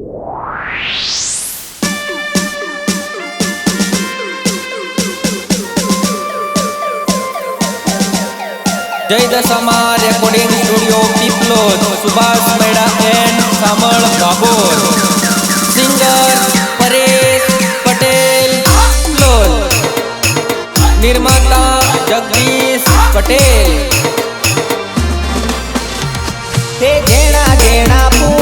જય Dashama recording studio Piplod Subhash Meda and Samal Bhagor singer Paresh Patel Piplod નિર્માતા જગદીશ પટેલ તે ઘેણા ઘેણા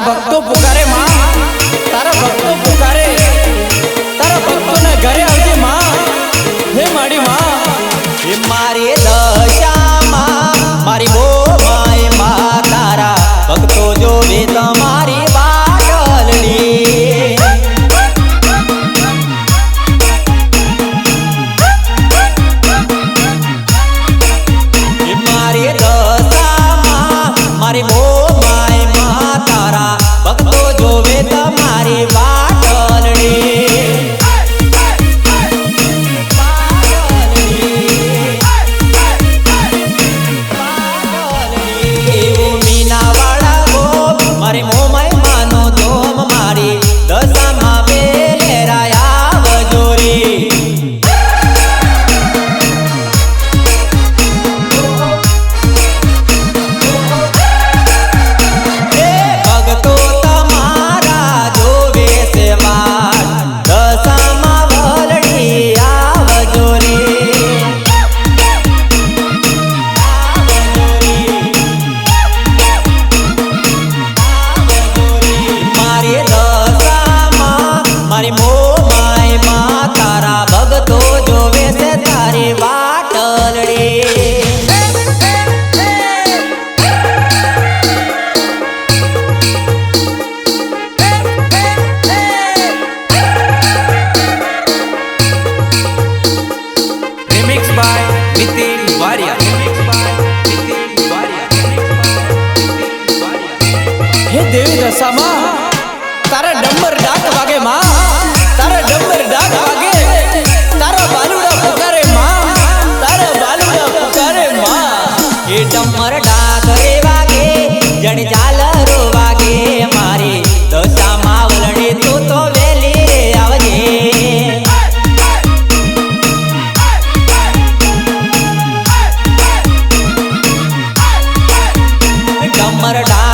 મારા ભક્તો પુકારે માં மரடா